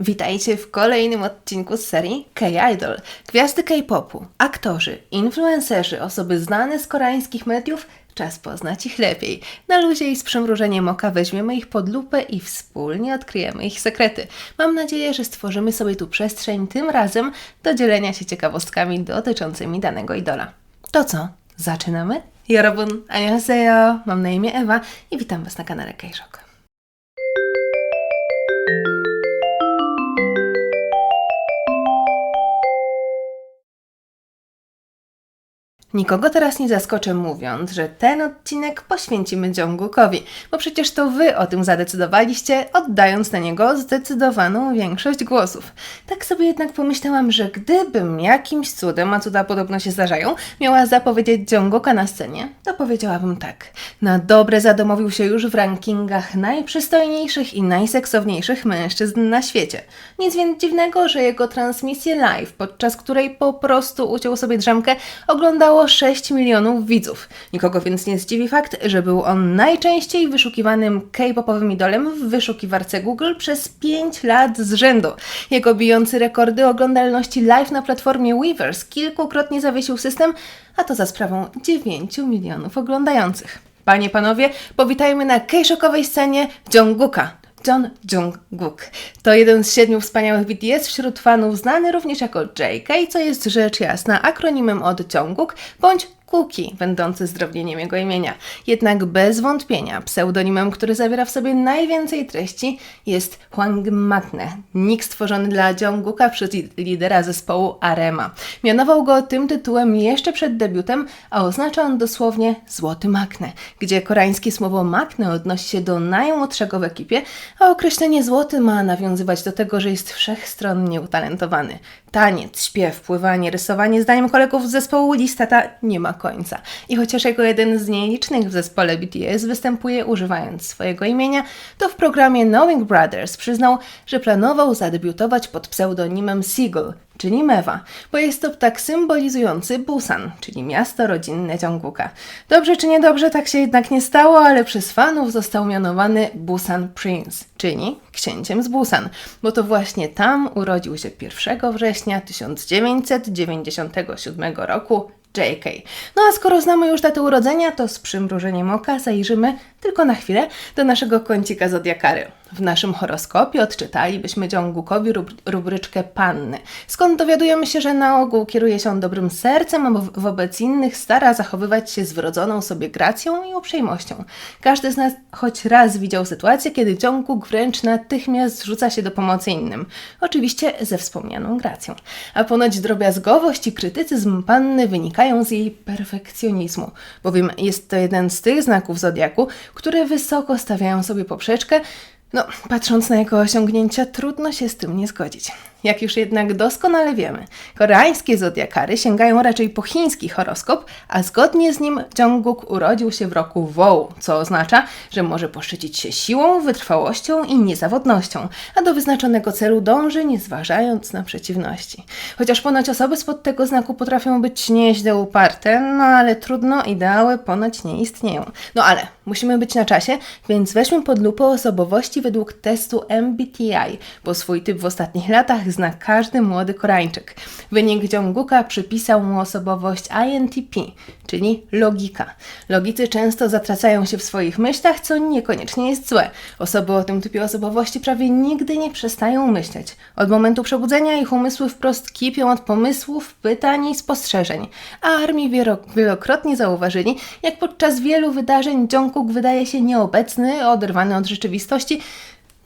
Witajcie w kolejnym odcinku z serii K-Idol. Gwiazdy K-popu, aktorzy, influencerzy, osoby znane z koreańskich mediów, czas poznać ich lepiej. Na luzie i z przymrużeniem oka weźmiemy ich pod lupę i wspólnie odkryjemy ich sekrety. Mam nadzieję, że stworzymy sobie tu przestrzeń tym razem do dzielenia się ciekawostkami dotyczącymi danego idola. To co? Zaczynamy? 여러분, 안녕하세요. Mam na imię Ewa i witam Was na kanale K-Shock. Nikogo teraz nie zaskoczę mówiąc, że ten odcinek poświęcimy Jungkookowi, bo przecież to wy o tym zadecydowaliście, oddając na niego zdecydowaną większość głosów. Tak sobie jednak pomyślałam, że gdybym jakimś cudem, a cuda podobno się zdarzają, miała zapowiedzieć Jungkooka na scenie, to powiedziałabym tak. Na dobre zadomowił się już w rankingach najprzystojniejszych i najseksowniejszych mężczyzn na świecie. Nic więc dziwnego, że jego transmisję live, podczas której po prostu uciął sobie drzemkę, oglądało 6 milionów widzów. Nikogo więc nie zdziwi fakt, że był on najczęściej wyszukiwanym K-popowym idolem w wyszukiwarce Google przez 5 lat z rzędu. Jego bijący rekordy oglądalności live na platformie Weavers kilkukrotnie zawiesił system, a to za sprawą 9 milionów oglądających. Panie, panowie, powitajmy na K-szokowej scenie Jungkooka. John Jungkook. To jeden z siedmiu wspaniałych BTS wśród fanów, znany również jako JK, co jest rzecz jasna akronimem od Jungkook bądź Kuki, będący zdrownieniem jego imienia. Jednak bez wątpienia pseudonimem, który zawiera w sobie najwięcej treści jest Hwang Makne, nick stworzony dla Jungkooka przez li- lidera zespołu Arema. Mianował go tym tytułem jeszcze przed debiutem, a oznacza on dosłownie złoty makne, gdzie koreańskie słowo makne odnosi się do najmłodszego w ekipie, a określenie złoty ma nawiązywać do tego, że jest wszechstronnie utalentowany. Taniec, śpiew, pływanie, rysowanie, zdaniem kolegów z zespołu lista ta nie ma końca. I chociaż jako jeden z nielicznych w zespole BTS występuje używając swojego imienia, to w programie Knowing Brothers przyznał, że planował zadebiutować pod pseudonimem Seagull, czyli Mewa, bo jest to ptak symbolizujący Busan, czyli miasto rodzinne Jungkooka. Dobrze czy niedobrze, tak się jednak nie stało, ale przez fanów został mianowany Busan Prince, czyli księciem z Busan, bo to właśnie tam urodził się 1 września 1997 roku JK. No a skoro znamy już datę urodzenia, to z przymrużeniem oka zajrzymy tylko na chwilę do naszego kącika zodiakary. W naszym horoskopie odczytalibyśmy rub rubryczkę panny, skąd dowiadujemy się, że na ogół kieruje się on dobrym sercem, a wo wobec innych stara zachowywać się z wrodzoną sobie gracją i uprzejmością. Każdy z nas choć raz widział sytuację, kiedy Jungkook wręcz natychmiast rzuca się do pomocy innym. Oczywiście ze wspomnianą gracją. A ponoć drobiazgowość i krytycyzm panny wynikają z jej perfekcjonizmu, bowiem jest to jeden z tych znaków zodiaku, które wysoko stawiają sobie poprzeczkę, no, patrząc na jego osiągnięcia, trudno się z tym nie zgodzić. Jak już jednak doskonale wiemy, koreańskie zodiakary sięgają raczej po chiński horoskop, a zgodnie z nim Jungkook urodził się w roku Wołu, co oznacza, że może poszczycić się siłą, wytrwałością i niezawodnością, a do wyznaczonego celu dąży, nie zważając na przeciwności. Chociaż ponoć osoby spod tego znaku potrafią być nieźle uparte, no ale trudno, ideały ponoć nie istnieją. No ale musimy być na czasie, więc weźmy pod lupę osobowości według testu MBTI, bo swój typ w ostatnich latach zna każdy młody Koreańczyk. Wynik Jungkooka przypisał mu osobowość INTP, czyli logika. Logicy często zatracają się w swoich myślach, co niekoniecznie jest złe. Osoby o tym typie osobowości prawie nigdy nie przestają myśleć. Od momentu przebudzenia ich umysły wprost kipią od pomysłów, pytań i spostrzeżeń. A armii wielo- wielokrotnie zauważyli, jak podczas wielu wydarzeń Jungkook wydaje się nieobecny, oderwany od rzeczywistości,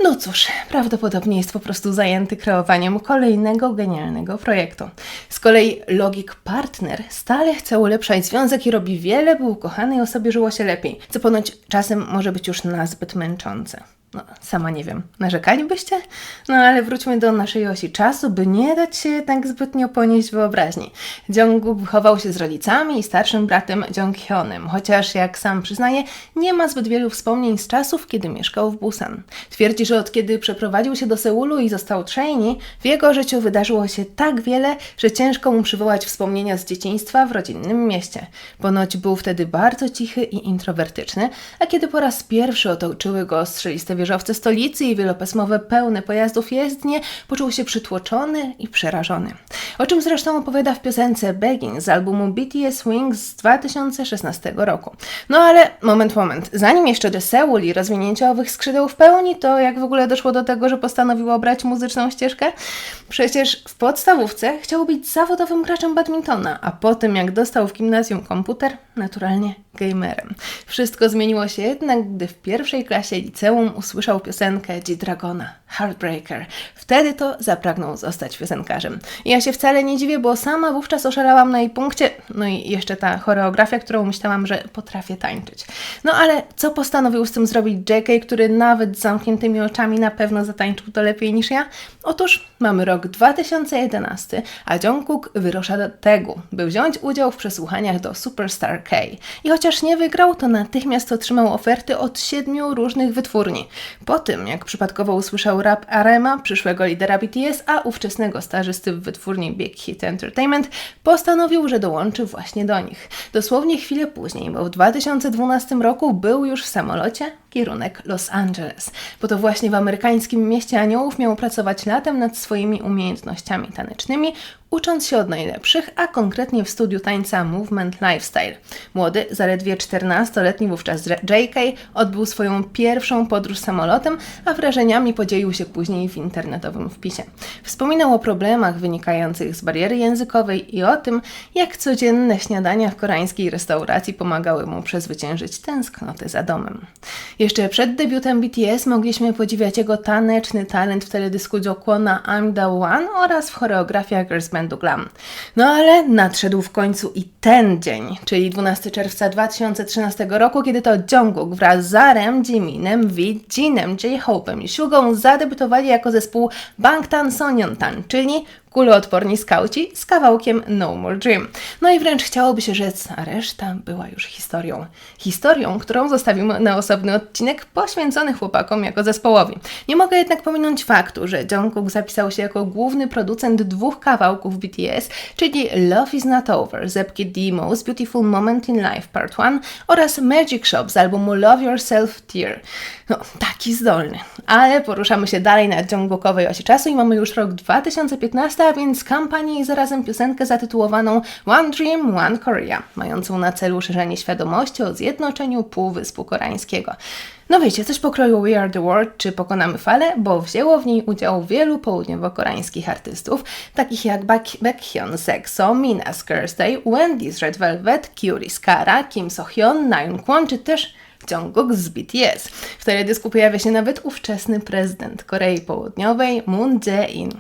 no cóż, prawdopodobnie jest po prostu zajęty kreowaniem kolejnego genialnego projektu. Z kolei logik partner stale chce ulepszać związek i robi wiele, by ukochanej osobie żyło się lepiej, co ponoć czasem może być już nazbyt męczące. No, sama nie wiem. Narzekalibyście? No ale wróćmy do naszej osi czasu, by nie dać się jednak zbytnio ponieść wyobraźni. Jungkook wychował się z rodzicami i starszym bratem Jonghyonem, chociaż jak sam przyznaje, nie ma zbyt wielu wspomnień z czasów, kiedy mieszkał w Busan. Twierdzi, że od kiedy przeprowadził się do Seulu i został trainee, w jego życiu wydarzyło się tak wiele, że ciężko mu przywołać wspomnienia z dzieciństwa w rodzinnym mieście. Ponoć był wtedy bardzo cichy i introwertyczny, a kiedy po raz pierwszy otoczyły go strzeliste wieżowce stolicy i wielopasmowe pełne pojazdów jezdnie, poczuł się przytłoczony i przerażony. O czym zresztą opowiada w piosence Begging z albumu BTS Wings z 2016 roku. No ale moment, moment. Zanim jeszcze do Seul i rozwinięcia owych skrzydeł w pełni, to jak w ogóle doszło do tego, że postanowił obrać muzyczną ścieżkę? Przecież w podstawówce chciał być zawodowym graczem badmintona, a po tym jak dostał w gimnazjum komputer, naturalnie gamerem. Wszystko zmieniło się jednak, gdy w pierwszej klasie liceum usłyszał piosenkę G-Dragona, Heartbreaker. Wtedy to zapragnął zostać piosenkarzem. Ja się wcale nie dziwię, bo sama wówczas oszalałam na jej punkcie, no i jeszcze ta choreografia, którą myślałam, że potrafię tańczyć. No ale co postanowił z tym zrobić JK, który nawet z zamkniętymi oczami na pewno zatańczył to lepiej niż ja? Otóż mamy rok 2011, a Jungkook wyrusza do Tegu, by wziąć udział w przesłuchaniach do Superstar K. I chociaż nie wygrał, to natychmiast otrzymał oferty od siedmiu różnych wytwórni. Po tym, jak przypadkowo usłyszał rap Arema, przyszłego lidera BTS, a ówczesnego stażysty w wytwórni Big Hit Entertainment, postanowił, że dołączy właśnie do nich. Dosłownie chwilę później, bo w 2012 roku był już w samolocie, kierunek Los Angeles, bo to właśnie w amerykańskim mieście aniołów miał pracować latem nad swoimi umiejętnościami tanecznymi, ucząc się od najlepszych, a konkretnie w studiu tańca Movement Lifestyle. Młody, zaledwie 14-letni wówczas JK odbył swoją pierwszą podróż samolotem, a wrażeniami podzielił się później w internetowym wpisie. Wspominał o problemach wynikających z bariery językowej i o tym, jak codzienne śniadania w koreańskiej restauracji pomagały mu przezwyciężyć tęsknotę za domem. Jeszcze przed debiutem BTS mogliśmy podziwiać jego taneczny talent w teledysku Jokłona I'm the One oraz w choreografiach Girls Bandu Glam. No ale nadszedł w końcu i ten dzień, czyli 12 czerwca 2013 roku, kiedy to Jungkook wraz z Zarem, Jiminem, V, Jinem, J-Hope'em i Shugą zadebiutowali jako zespół Bangtan Sonyeontan, czyli kuloodporni skauci z kawałkiem No More Dream. No i wręcz chciałoby się rzec, a reszta była już historią. Historią, którą zostawimy na osobny odcinek poświęcony chłopakom jako zespołowi. Nie mogę jednak pominąć faktu, że Jungkook zapisał się jako główny producent dwóch kawałków BTS, czyli Love Is Not Over z epki The Most Beautiful Moment in Life Part 1 oraz Magic Shop z albumu Love Yourself Tear. No, taki zdolny. Ale poruszamy się dalej na Jungkookowej osi czasu i mamy już rok 2015, więc kampanię i zarazem piosenkę zatytułowaną One Dream, One Korea, mającą na celu szerzenie świadomości o zjednoczeniu Półwyspu Koreańskiego. No wiecie, coś pokroju We Are The World czy Pokonamy Falę, bo wzięło w niej udział wielu południowo-koreańskich artystów, takich jak Baekhyun, Sexo, Mina Skersday, Wendy's Red Velvet, Kyuri Skara, Kim So-hyun, Nayeon Kwon czy też Jungkook z BTS. W teledysku pojawia się nawet ówczesny prezydent Korei Południowej Moon Jae-in.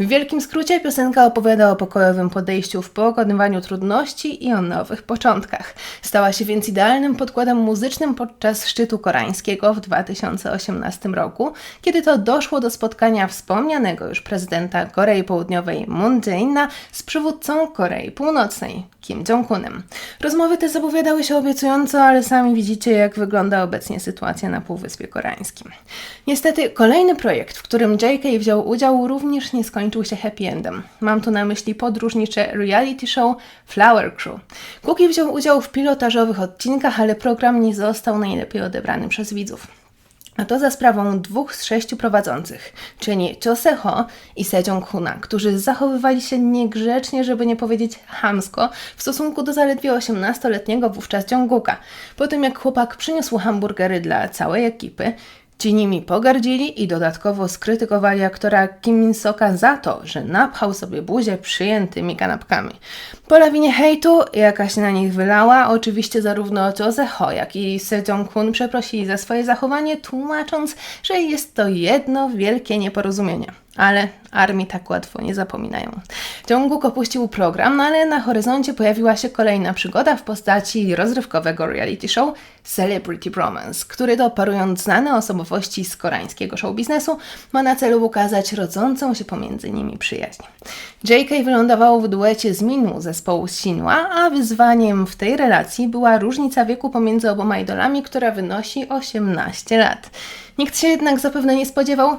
W wielkim skrócie piosenka opowiada o pokojowym podejściu w pokonywaniu trudności i o nowych początkach. Stała się więc idealnym podkładem muzycznym podczas szczytu koreańskiego w 2018 roku, kiedy to doszło do spotkania wspomnianego już prezydenta Korei Południowej Moon Jae-ina z przywódcą Korei Północnej Kim Jong-unem. Rozmowy te zapowiadały się obiecująco, ale sami widzicie jak wygląda wygląda obecnie sytuacja na Półwyspie Koreańskim. Niestety kolejny projekt, w którym JK wziął udział, również nie skończył się happy endem. Mam tu na myśli podróżnicze reality show Flower Crew. Cookie wziął udział w pilotażowych odcinkach, ale program nie został najlepiej odebrany przez widzów. A to za sprawą dwóch z sześciu prowadzących, czyli Cho Se-ho i Sejong Huna, którzy zachowywali się niegrzecznie, żeby nie powiedzieć hamsko, w stosunku do zaledwie 18-letniego wówczas Jungkooka. Po tym jak chłopak przyniósł hamburgery dla całej ekipy, Ci nimi pogardzili i dodatkowo skrytykowali aktora Kim Min-soka za to, że napchał sobie buzię przyjętymi kanapkami. Po lawinie hejtu, jaka się na nich wylała, oczywiście zarówno Jo Ho, jak i Sejong Kun przeprosili za swoje zachowanie, tłumacząc, że jest to jedno wielkie nieporozumienie ale armii tak łatwo nie zapominają. Jungkook opuścił program, no ale na horyzoncie pojawiła się kolejna przygoda w postaci rozrywkowego reality show Celebrity Bromance, który to parując znane osobowości z koreańskiego show biznesu ma na celu ukazać rodzącą się pomiędzy nimi przyjaźń. JK wylądował w duecie z Minu zespołu Sinła, a wyzwaniem w tej relacji była różnica wieku pomiędzy oboma idolami, która wynosi 18 lat. Nikt się jednak zapewne nie spodziewał,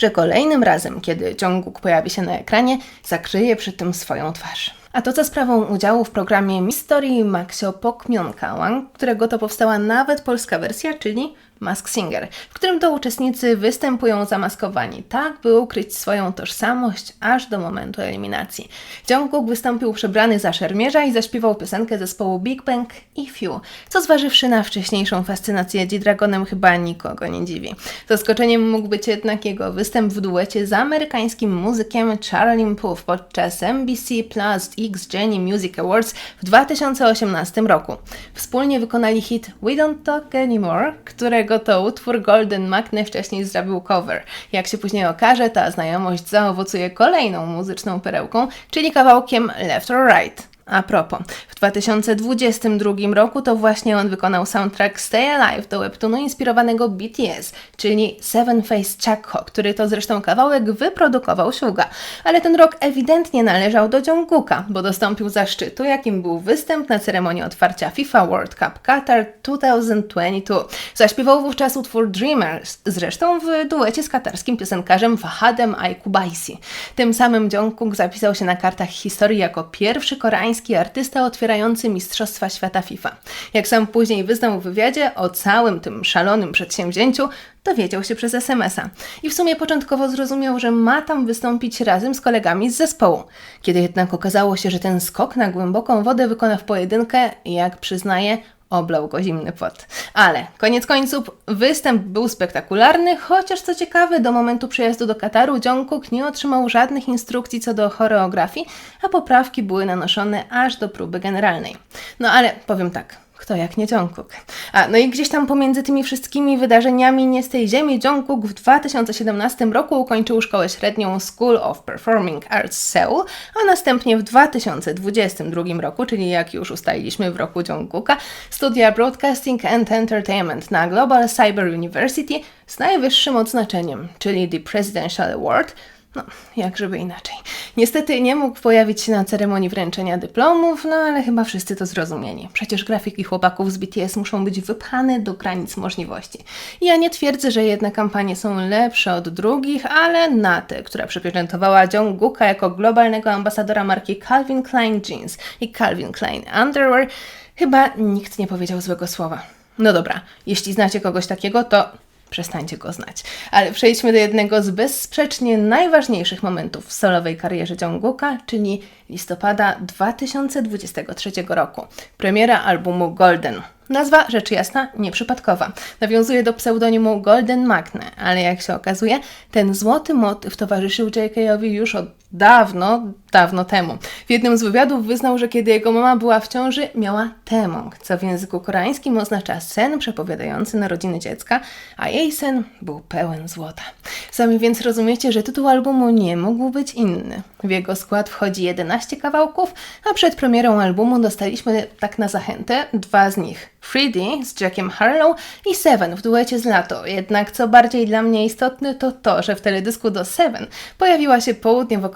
że kolejnym razem, kiedy Jungkook pojawi się na ekranie, zakryje przy tym swoją twarz. A to za sprawą udziału w programie Mystery Maxio Pokmionka, którego to powstała nawet polska wersja, czyli Mask Singer, w którym to uczestnicy występują zamaskowani, tak by ukryć swoją tożsamość aż do momentu eliminacji. Jungkook wystąpił przebrany za szermierza i zaśpiewał piosenkę zespołu Big Bang If You, co zważywszy na wcześniejszą fascynację G-Dragonem chyba nikogo nie dziwi. Zaskoczeniem mógł być jednak jego występ w duecie z amerykańskim muzykiem Charlie Puth podczas NBC Plus X Genie Music Awards w 2018 roku. Wspólnie wykonali hit We Don't Talk Anymore, którego to utwór Golden McNe wcześniej zrobił cover. Jak się później okaże, ta znajomość zaowocuje kolejną muzyczną perełką, czyli kawałkiem Left or Right. A propos, w 2022 roku to właśnie on wykonał soundtrack Stay Alive do webtoonu inspirowanego BTS, czyli Seven Face Chakho, który to zresztą kawałek wyprodukował Suga. Ale ten rok ewidentnie należał do Jungkooka, bo dostąpił zaszczytu, jakim był występ na ceremonii otwarcia FIFA World Cup Qatar 2022. Zaśpiewał wówczas utwór Dreamers, zresztą w duecie z katarskim piosenkarzem Fahadem Aikubaisi. Tym samym Jungkook zapisał się na kartach historii jako pierwszy koreański artysta otwierający Mistrzostwa Świata FIFA. Jak sam później wyznał w wywiadzie o całym tym szalonym przedsięwzięciu, dowiedział się przez SMS-a. I w sumie początkowo zrozumiał, że ma tam wystąpić razem z kolegami z zespołu. Kiedy jednak okazało się, że ten skok na głęboką wodę wykona w pojedynkę, jak przyznaje, oblał go zimny pot. Ale koniec końców występ był spektakularny, chociaż co ciekawe, do momentu przyjazdu do Kataru Jungkook nie otrzymał żadnych instrukcji co do choreografii, a poprawki były nanoszone aż do próby generalnej. No ale powiem tak, kto jak nie Jungkook. A, no i gdzieś tam pomiędzy tymi wszystkimi wydarzeniami nie z tej ziemi Jungkook w 2017 roku ukończył szkołę średnią School of Performing Arts Seoul, a następnie w 2022 roku, czyli jak już ustaliliśmy w roku Jungkooka, studia Broadcasting and Entertainment na Global Cyber University z najwyższym odznaczeniem, czyli The Presidential Award, no, jak żeby inaczej. Niestety nie mógł pojawić się na ceremonii wręczenia dyplomów, no ale chyba wszyscy to zrozumieli. Przecież grafiki chłopaków z BTS muszą być wypchane do granic możliwości. Ja nie twierdzę, że jedne kampanie są lepsze od drugich, ale na tę, która przepieczętowała Jungkooka jako globalnego ambasadora marki Calvin Klein Jeans i Calvin Klein Underwear, chyba nikt nie powiedział złego słowa. No dobra, jeśli znacie kogoś takiego, to przestańcie go znać. Ale przejdźmy do jednego z bezsprzecznie najważniejszych momentów w solowej karierze Jungkooka, czyli listopada 2023 roku. Premiera albumu Golden. Nazwa, rzecz jasna, nieprzypadkowa. Nawiązuje do pseudonimu Golden Magne, ale jak się okazuje, ten złoty motyw towarzyszył J.K.owi już od dawno, dawno temu. W jednym z wywiadów wyznał, że kiedy jego mama była w ciąży, miała temong, co w języku koreańskim oznacza sen przepowiadający narodziny dziecka, a jej sen był pełen złota. Sami więc rozumiecie, że tytuł albumu nie mógł być inny. W jego skład wchodzi 11 kawałków, a przed premierą albumu dostaliśmy tak na zachętę dwa z nich. 3D z Jackiem Harlow i Seven w duecie z Lato. Jednak co bardziej dla mnie istotne to to, że w teledysku do Seven pojawiła się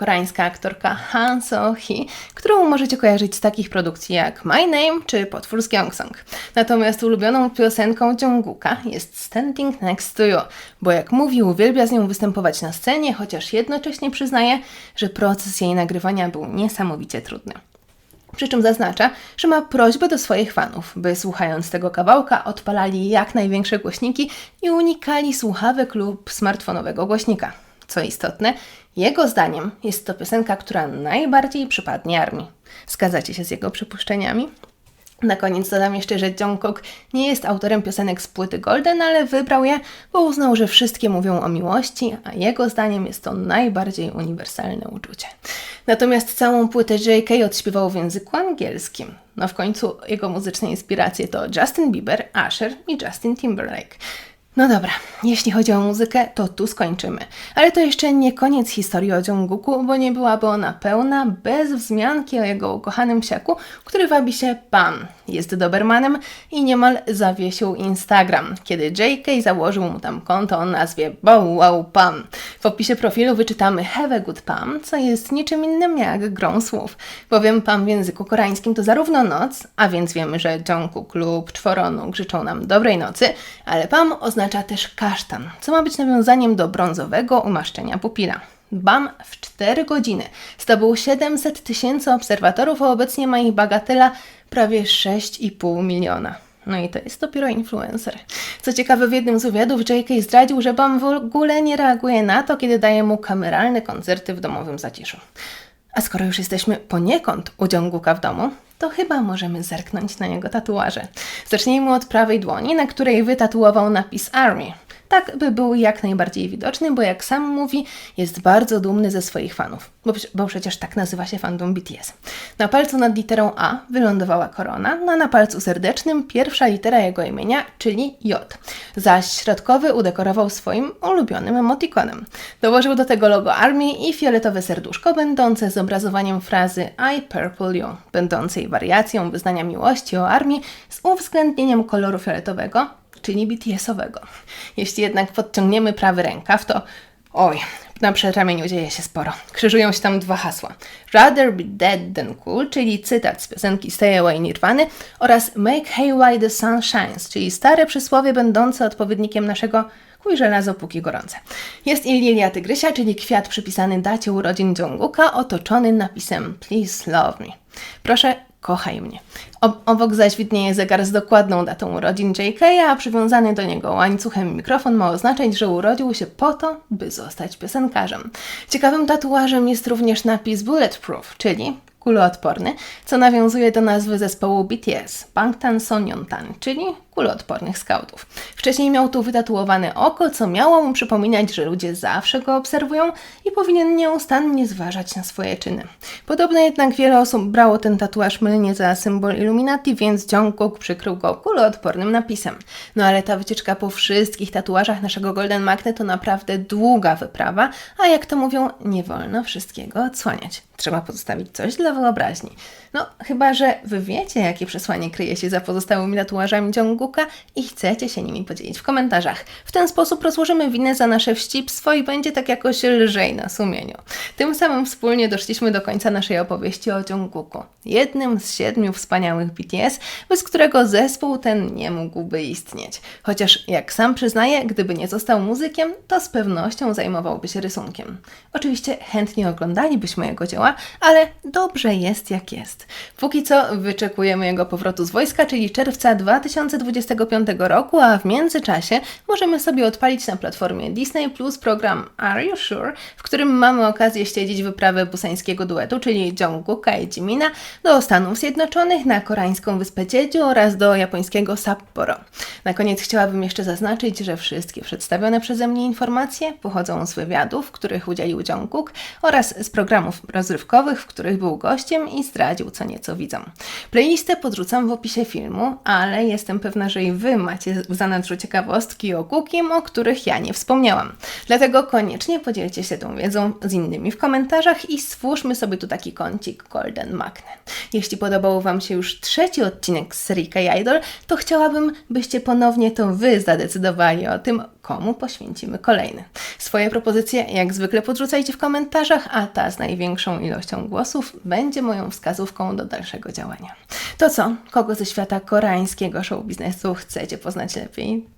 południowo-koreańska aktorka Han So-hee, którą możecie kojarzyć z takich produkcji jak My Name czy Potwór z Gyeongsong. Natomiast ulubioną piosenką Jungkooka jest Standing Next to You, bo jak mówi, uwielbia z nią występować na scenie, chociaż jednocześnie przyznaje, że proces jej nagrywania był niesamowicie trudny. Przy czym zaznacza, że ma prośbę do swoich fanów, by słuchając tego kawałka odpalali jak największe głośniki i unikali słuchawek lub smartfonowego głośnika. Co istotne, jego zdaniem jest to piosenka, która najbardziej przypadnie armii. Zgadzacie się z jego przypuszczeniami? Na koniec dodam jeszcze, że Jungkook nie jest autorem piosenek z płyty Golden, ale wybrał je, bo uznał, że wszystkie mówią o miłości, a jego zdaniem jest to najbardziej uniwersalne uczucie. Natomiast całą płytę JK odśpiewał w języku angielskim. No w końcu jego muzyczne inspiracje to Justin Bieber, Usher i Justin Timberlake. No dobra, jeśli chodzi o muzykę, to tu skończymy. Ale to jeszcze nie koniec historii o Jungkooku, bo nie byłaby ona pełna bez wzmianki o jego ukochanym psiaku, który wabi się Pam. Jest Dobermanem i niemal zawiesił Instagram, kiedy JK założył mu tam konto o nazwie Bow Pam. W opisie profilu wyczytamy Have a Good Pam, co jest niczym innym jak grą słów. Bowiem Pam w języku koreańskim to zarówno noc, a więc wiemy, że Jungkook lub Czworonóg życzą nam dobrej nocy, ale Pam oznacza też kasztan, co ma być nawiązaniem do brązowego umaszczenia pupila. BAM w 4 godziny zdobył 700 tysięcy obserwatorów, a obecnie ma ich bagatela prawie 6,5 miliona. No i to jest dopiero influencer. Co ciekawe, w jednym z wywiadów JK zdradził, że Bam w ogóle nie reaguje na to, kiedy daje mu kameralne koncerty w domowym zaciszu. A skoro już jesteśmy poniekąd u Jungkooka w domu, to chyba możemy zerknąć na jego tatuaże. Zacznijmy od prawej dłoni, na której wytatuował napis Army. Tak, by był jak najbardziej widoczny, bo jak sam mówi, jest bardzo dumny ze swoich fanów, bo, bo przecież tak nazywa się fandom BTS. Na palcu nad literą A wylądowała korona, no a na palcu serdecznym pierwsza litera jego imienia, czyli J. Zaś środkowy udekorował swoim ulubionym emotikonem. Dołożył do tego logo armii i fioletowe serduszko, będące zobrazowaniem frazy I purple you, będącej wariacją wyznania miłości o armii z uwzględnieniem koloru fioletowego, czyli BTS-owego. Jeśli jednak podciągniemy prawy rękaw, to oj, na przedramieniu dzieje się sporo. Krzyżują się tam dwa hasła. Rather be dead than cool, czyli cytat z piosenki Stay Away Nirwany oraz Make hay while the sun shines, czyli stare przysłowie będące odpowiednikiem naszego Kuj żelazo póki gorące. Jest i lilia tygrysia, czyli kwiat przypisany dacie urodzin Jungkooka, otoczony napisem Please love me. Proszę, kochaj mnie. Obok zaś widnieje zegar z dokładną datą urodzin JK, a przywiązany do niego łańcuchem mikrofon ma oznaczać, że urodził się po to, by zostać piosenkarzem. Ciekawym tatuażem jest również napis Bulletproof, czyli kuloodporny, co nawiązuje do nazwy zespołu BTS, Bangtan Sonyeontan, czyli kuloodpornych skautów. Wcześniej miał tu wytatuowane oko, co miało mu przypominać, że ludzie zawsze go obserwują i powinien nieustannie zważać na swoje czyny. Podobno jednak wiele osób brało ten tatuaż mylnie za symbol Illuminati, więc Jungkook przykrył go kuloodpornym napisem. No ale ta wycieczka po wszystkich tatuażach naszego Golden Magnet to naprawdę długa wyprawa, a jak to mówią, nie wolno wszystkiego odsłaniać. Trzeba pozostawić coś dla wyobraźni. No, chyba, że wy wiecie, jakie przesłanie kryje się za pozostałymi tatuażami Jungkooka i chcecie się nimi podzielić w komentarzach. W ten sposób rozłożymy winę za nasze wścibstwo i będzie tak jakoś lżej na sumieniu. Tym samym wspólnie doszliśmy do końca naszej opowieści o Jungkooku. Jednym z siedmiu wspaniałych BTS, bez którego zespół ten nie mógłby istnieć. Chociaż, jak sam przyznaje, gdyby nie został muzykiem, to z pewnością zajmowałby się rysunkiem. Oczywiście chętnie oglądalibyśmy jego dzieła, ale dobrze jest jak jest. Póki co wyczekujemy jego powrotu z wojska, czyli czerwca 2025 roku, a w międzyczasie możemy sobie odpalić na platformie Disney Plus program Are You Sure, w którym mamy okazję śledzić wyprawę busańskiego duetu, czyli Jungkooka i Jimina, do Stanów Zjednoczonych, na koreańską wyspę Jeju oraz do japońskiego Sapporo. Na koniec chciałabym jeszcze zaznaczyć, że wszystkie przedstawione przeze mnie informacje pochodzą z wywiadów, których udzielił Jungkook oraz z programów rozrywkowych, w których był gościem i zdradził co nieco widzą. Playlistę podrzucam w opisie filmu, ale jestem pewna, że i Wy macie w zanadrzu ciekawostki o Cookiem, o których ja nie wspomniałam. Dlatego koniecznie podzielcie się tą wiedzą z innymi w komentarzach i stwórzmy sobie tu taki kącik Golden Magnet. Jeśli podobał Wam się już trzeci odcinek z serii K-Idol, to chciałabym, byście ponownie to Wy zadecydowali o tym, komu poświęcimy kolejny. Swoje propozycje jak zwykle podrzucajcie w komentarzach, a ta z największą ilością głosów będzie moją wskazówką do dalszego działania. To co? Kogo ze świata koreańskiego show biznesu chcecie poznać lepiej?